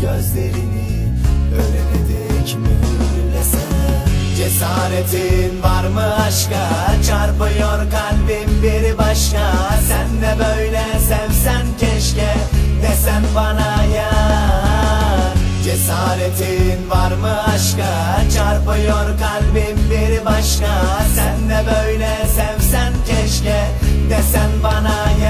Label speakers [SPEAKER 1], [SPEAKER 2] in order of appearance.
[SPEAKER 1] gözlerini ölene dek mühürlesen Cesaretin var mı aşka? Çarpıyor kalbim bir başka. Sen de böyle sevsen keşke Desen bana ya. Cesaretin var mı aşka? Çarpıyor kalbim bir başka. Sen de böyle sevsen keşke Desen bana ya